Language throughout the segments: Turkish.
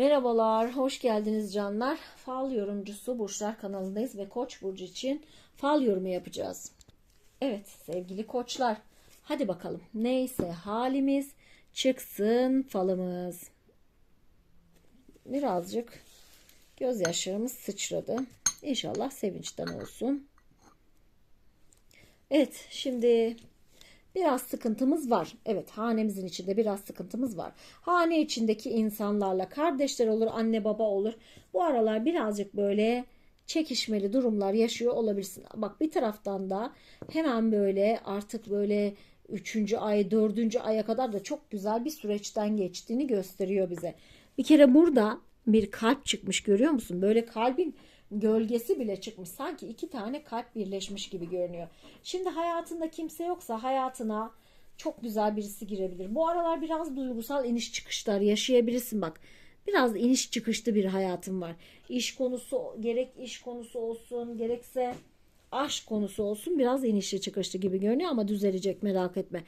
Merhabalar, hoş geldiniz canlar. Fal yorumcusu Burçlar kanalındayız ve Koç burcu için fal yorumu yapacağız. Evet sevgili koçlar, hadi bakalım. Neyse halimiz çıksın falımız. Birazcık gözyaşlarımız sıçradı. İnşallah sevinçten olsun. Evet, şimdi Biraz sıkıntımız var. Evet hanemizin içinde biraz sıkıntımız var. Hane içindeki insanlarla kardeşler olur, anne baba olur. Bu aralar birazcık böyle çekişmeli durumlar yaşıyor olabilirsin. Bak bir taraftan da hemen böyle artık böyle üçüncü ay, dördüncü aya kadar da çok güzel bir süreçten geçtiğini gösteriyor bize. Bir kere burada bir kalp çıkmış görüyor musun? Böyle kalbin gölgesi bile çıkmış. Sanki iki tane kalp birleşmiş gibi görünüyor. Şimdi hayatında kimse yoksa hayatına çok güzel birisi girebilir. Bu aralar biraz duygusal iniş çıkışlar yaşayabilirsin bak. Biraz iniş çıkışlı bir hayatın var. İş konusu gerek iş konusu olsun gerekse aşk konusu olsun biraz inişli çıkışlı gibi görünüyor ama düzelecek merak etme.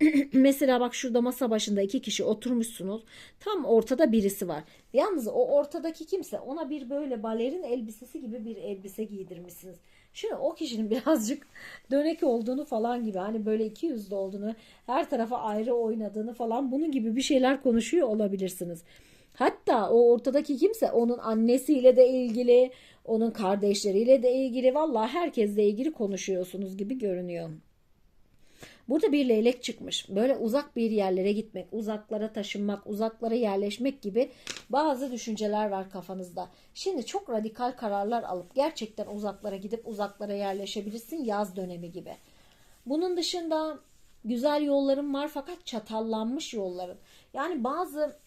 Mesela bak şurada masa başında iki kişi oturmuşsunuz. Tam ortada birisi var. Yalnız o ortadaki kimse ona bir böyle balerin elbisesi gibi bir elbise giydirmişsiniz. Şimdi o kişinin birazcık dönek olduğunu falan gibi hani böyle iki yüzlü olduğunu her tarafa ayrı oynadığını falan bunun gibi bir şeyler konuşuyor olabilirsiniz. Hatta o ortadaki kimse onun annesiyle de ilgili, onun kardeşleriyle de ilgili, vallahi herkesle ilgili konuşuyorsunuz gibi görünüyor. Burada bir leylek çıkmış. Böyle uzak bir yerlere gitmek, uzaklara taşınmak, uzaklara yerleşmek gibi bazı düşünceler var kafanızda. Şimdi çok radikal kararlar alıp gerçekten uzaklara gidip uzaklara yerleşebilirsin yaz dönemi gibi. Bunun dışında güzel yolların var fakat çatallanmış yolların. Yani bazı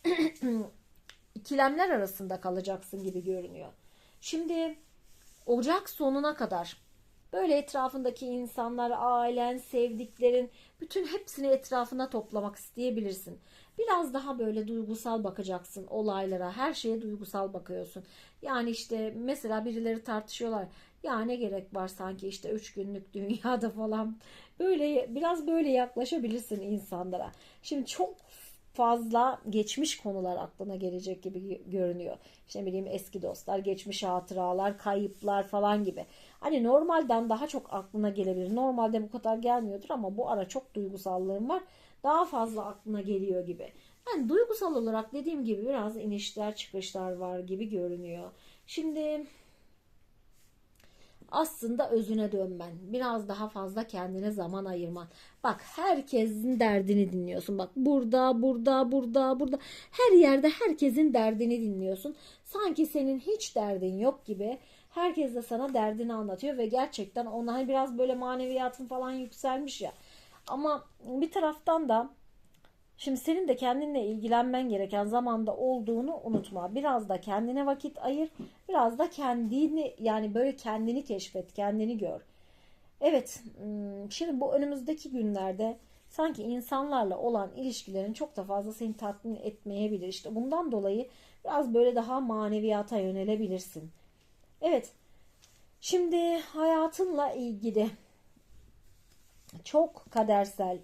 ikilemler arasında kalacaksın gibi görünüyor. Şimdi Ocak sonuna kadar Böyle etrafındaki insanlar, ailen, sevdiklerin bütün hepsini etrafına toplamak isteyebilirsin. Biraz daha böyle duygusal bakacaksın olaylara. Her şeye duygusal bakıyorsun. Yani işte mesela birileri tartışıyorlar. Ya ne gerek var sanki işte üç günlük dünyada falan. Böyle biraz böyle yaklaşabilirsin insanlara. Şimdi çok fazla geçmiş konular aklına gelecek gibi görünüyor. İşte ne bileyim eski dostlar, geçmiş hatıralar, kayıplar falan gibi. Hani normalden daha çok aklına gelebilir. Normalde bu kadar gelmiyordur ama bu ara çok duygusallığım var. Daha fazla aklına geliyor gibi. Yani duygusal olarak dediğim gibi biraz inişler çıkışlar var gibi görünüyor. Şimdi aslında özüne dönmen. Biraz daha fazla kendine zaman ayırman. Bak herkesin derdini dinliyorsun. Bak burada, burada, burada, burada. Her yerde herkesin derdini dinliyorsun. Sanki senin hiç derdin yok gibi. Herkes de sana derdini anlatıyor ve gerçekten ona biraz böyle maneviyatın falan yükselmiş ya. Ama bir taraftan da Şimdi senin de kendinle ilgilenmen gereken zamanda olduğunu unutma. Biraz da kendine vakit ayır. Biraz da kendini yani böyle kendini keşfet, kendini gör. Evet, hmm, şimdi bu önümüzdeki günlerde sanki insanlarla olan ilişkilerin çok da fazla seni tatmin etmeyebilir. İşte bundan dolayı biraz böyle daha maneviyata yönelebilirsin. Evet, şimdi hayatınla ilgili çok kadersel,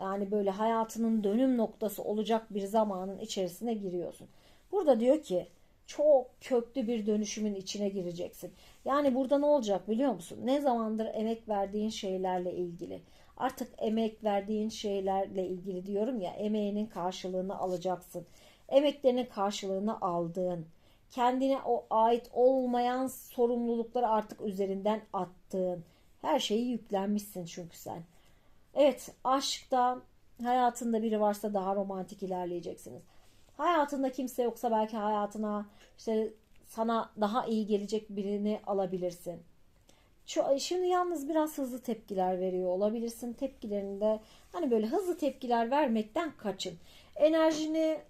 yani böyle hayatının dönüm noktası olacak bir zamanın içerisine giriyorsun. Burada diyor ki çok köklü bir dönüşümün içine gireceksin. Yani burada ne olacak biliyor musun? Ne zamandır emek verdiğin şeylerle ilgili. Artık emek verdiğin şeylerle ilgili diyorum ya emeğinin karşılığını alacaksın. Emeklerinin karşılığını aldığın, kendine o ait olmayan sorumlulukları artık üzerinden attığın, her şeyi yüklenmişsin çünkü sen. Evet aşkta hayatında biri varsa daha romantik ilerleyeceksiniz. Hayatında kimse yoksa belki hayatına işte sana daha iyi gelecek birini alabilirsin. Şimdi yalnız biraz hızlı tepkiler veriyor olabilirsin. Tepkilerinde hani böyle hızlı tepkiler vermekten kaçın. Enerjini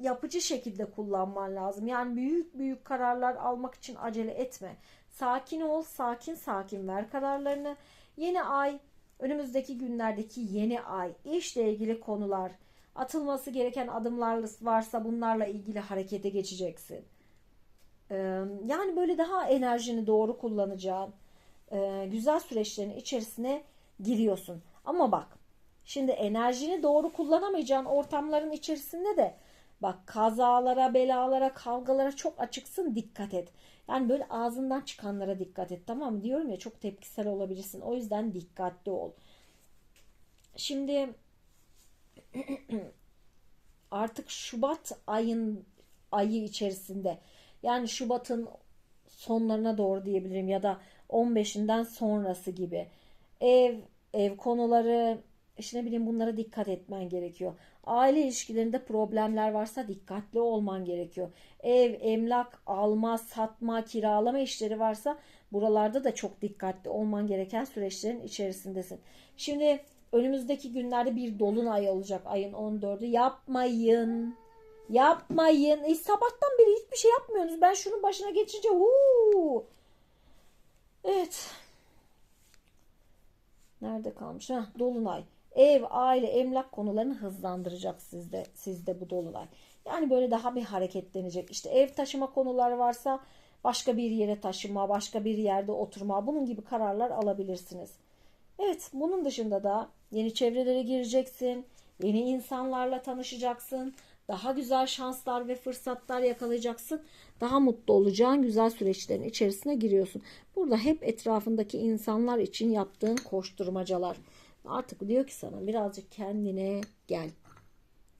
yapıcı şekilde kullanman lazım. Yani büyük büyük kararlar almak için acele etme. Sakin ol, sakin sakin ver kararlarını. Yeni ay önümüzdeki günlerdeki yeni ay, işle ilgili konular, atılması gereken adımlar varsa bunlarla ilgili harekete geçeceksin. Yani böyle daha enerjini doğru kullanacağın güzel süreçlerin içerisine giriyorsun. Ama bak şimdi enerjini doğru kullanamayacağın ortamların içerisinde de Bak kazalara, belalara, kavgalara çok açıksın dikkat et. Yani böyle ağzından çıkanlara dikkat et tamam mı? Diyorum ya çok tepkisel olabilirsin. O yüzden dikkatli ol. Şimdi artık Şubat ayın ayı içerisinde yani Şubat'ın sonlarına doğru diyebilirim ya da 15'inden sonrası gibi ev ev konuları işte ne bileyim bunlara dikkat etmen gerekiyor. Aile ilişkilerinde problemler varsa dikkatli olman gerekiyor. Ev, emlak, alma, satma, kiralama işleri varsa buralarda da çok dikkatli olman gereken süreçlerin içerisindesin. Şimdi önümüzdeki günlerde bir dolunay olacak ayın 14'ü. Yapmayın. Yapmayın. E, sabahtan beri hiçbir şey yapmıyorsunuz. Ben şunun başına geçince huu. Evet. Nerede kalmış? Heh, dolunay. Ev, aile, emlak konularını hızlandıracak sizde sizde bu dolunay. Yani böyle daha bir hareketlenecek. İşte ev taşıma konuları varsa başka bir yere taşıma, başka bir yerde oturma, bunun gibi kararlar alabilirsiniz. Evet, bunun dışında da yeni çevrelere gireceksin, yeni insanlarla tanışacaksın, daha güzel şanslar ve fırsatlar yakalayacaksın. Daha mutlu olacağın güzel süreçlerin içerisine giriyorsun. Burada hep etrafındaki insanlar için yaptığın koşturmacalar. Artık diyor ki sana birazcık kendine gel.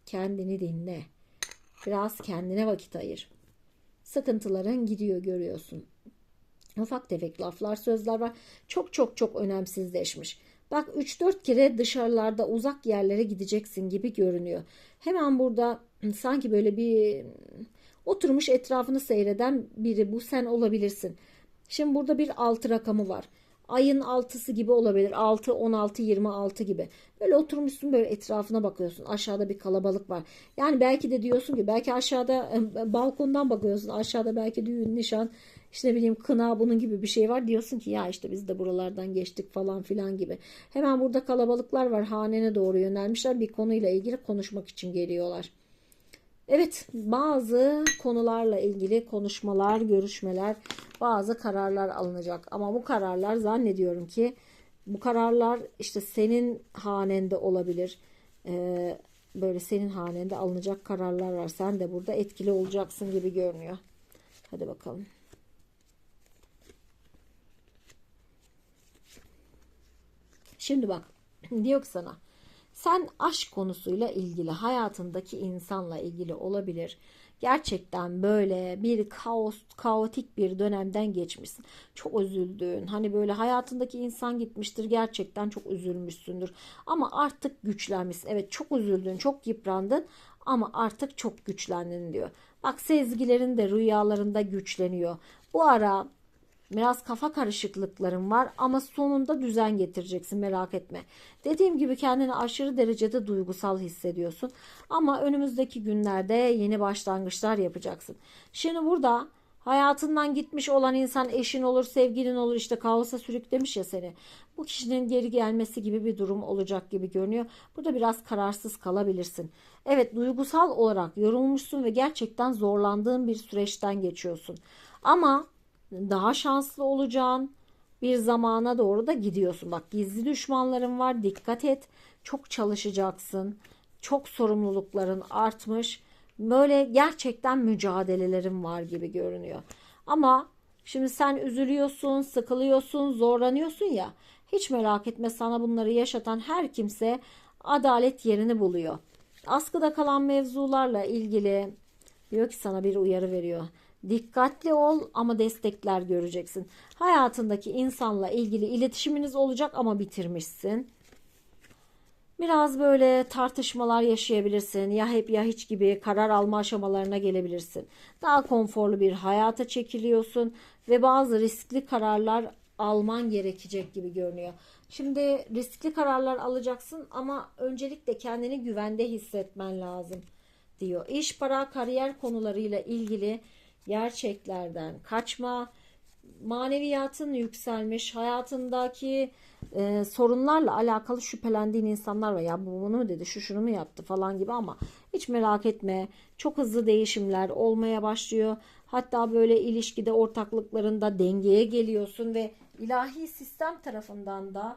Kendini dinle. Biraz kendine vakit ayır. Sıkıntıların gidiyor görüyorsun. Ufak tefek laflar, sözler var. Çok çok çok önemsizleşmiş. Bak 3-4 kere dışarılarda uzak yerlere gideceksin gibi görünüyor. Hemen burada sanki böyle bir oturmuş etrafını seyreden biri bu sen olabilirsin. Şimdi burada bir 6 rakamı var. Ayın 6'sı gibi olabilir. 6, 16, 26 gibi. Böyle oturmuşsun böyle etrafına bakıyorsun. Aşağıda bir kalabalık var. Yani belki de diyorsun ki belki aşağıda balkondan bakıyorsun. Aşağıda belki düğün, nişan, işte ne bileyim kına bunun gibi bir şey var. Diyorsun ki ya işte biz de buralardan geçtik falan filan gibi. Hemen burada kalabalıklar var. Hanene doğru yönelmişler. Bir konuyla ilgili konuşmak için geliyorlar. Evet bazı konularla ilgili konuşmalar, görüşmeler, bazı kararlar alınacak. Ama bu kararlar zannediyorum ki bu kararlar işte senin hanende olabilir. Ee, böyle senin hanende alınacak kararlar var. Sen de burada etkili olacaksın gibi görünüyor. Hadi bakalım. Şimdi bak diyor ki sana sen aşk konusuyla ilgili hayatındaki insanla ilgili olabilir. Gerçekten böyle bir kaos, kaotik bir dönemden geçmişsin. Çok üzüldün. Hani böyle hayatındaki insan gitmiştir. Gerçekten çok üzülmüşsündür. Ama artık güçlenmişsin. Evet çok üzüldün, çok yıprandın ama artık çok güçlendin diyor. Bak sezgilerin de rüyalarında güçleniyor. Bu ara Biraz kafa karışıklıkların var ama sonunda düzen getireceksin merak etme. Dediğim gibi kendini aşırı derecede duygusal hissediyorsun. Ama önümüzdeki günlerde yeni başlangıçlar yapacaksın. Şimdi burada hayatından gitmiş olan insan eşin olur, sevgilin olur işte kaosa sürüklemiş ya seni. Bu kişinin geri gelmesi gibi bir durum olacak gibi görünüyor. Burada biraz kararsız kalabilirsin. Evet duygusal olarak yorulmuşsun ve gerçekten zorlandığın bir süreçten geçiyorsun. Ama daha şanslı olacağın bir zamana doğru da gidiyorsun. Bak gizli düşmanların var dikkat et. Çok çalışacaksın. Çok sorumlulukların artmış. Böyle gerçekten mücadelelerin var gibi görünüyor. Ama şimdi sen üzülüyorsun, sıkılıyorsun, zorlanıyorsun ya. Hiç merak etme sana bunları yaşatan her kimse adalet yerini buluyor. Askıda kalan mevzularla ilgili diyor ki sana bir uyarı veriyor. Dikkatli ol ama destekler göreceksin. Hayatındaki insanla ilgili iletişiminiz olacak ama bitirmişsin. Biraz böyle tartışmalar yaşayabilirsin. Ya hep ya hiç gibi karar alma aşamalarına gelebilirsin. Daha konforlu bir hayata çekiliyorsun ve bazı riskli kararlar alman gerekecek gibi görünüyor. Şimdi riskli kararlar alacaksın ama öncelikle kendini güvende hissetmen lazım diyor. İş, para, kariyer konularıyla ilgili gerçeklerden kaçma, maneviyatın yükselmiş, hayatındaki e, sorunlarla alakalı şüphelendiğin insanlar var. Ya bu bunu mu dedi, şu şunu mu yaptı falan gibi ama hiç merak etme. Çok hızlı değişimler olmaya başlıyor. Hatta böyle ilişkide ortaklıklarında dengeye geliyorsun ve ilahi sistem tarafından da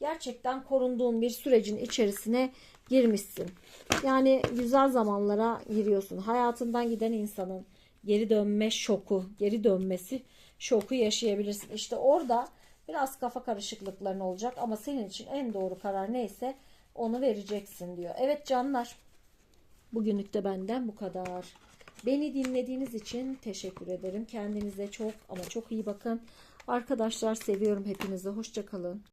gerçekten korunduğun bir sürecin içerisine girmişsin. Yani güzel zamanlara giriyorsun. Hayatından giden insanın geri dönme şoku, geri dönmesi şoku yaşayabilirsin. İşte orada biraz kafa karışıklıkların olacak ama senin için en doğru karar neyse onu vereceksin diyor. Evet canlar. Bugünlük de benden bu kadar. Beni dinlediğiniz için teşekkür ederim. Kendinize çok ama çok iyi bakın. Arkadaşlar seviyorum hepinizi. Hoşçakalın.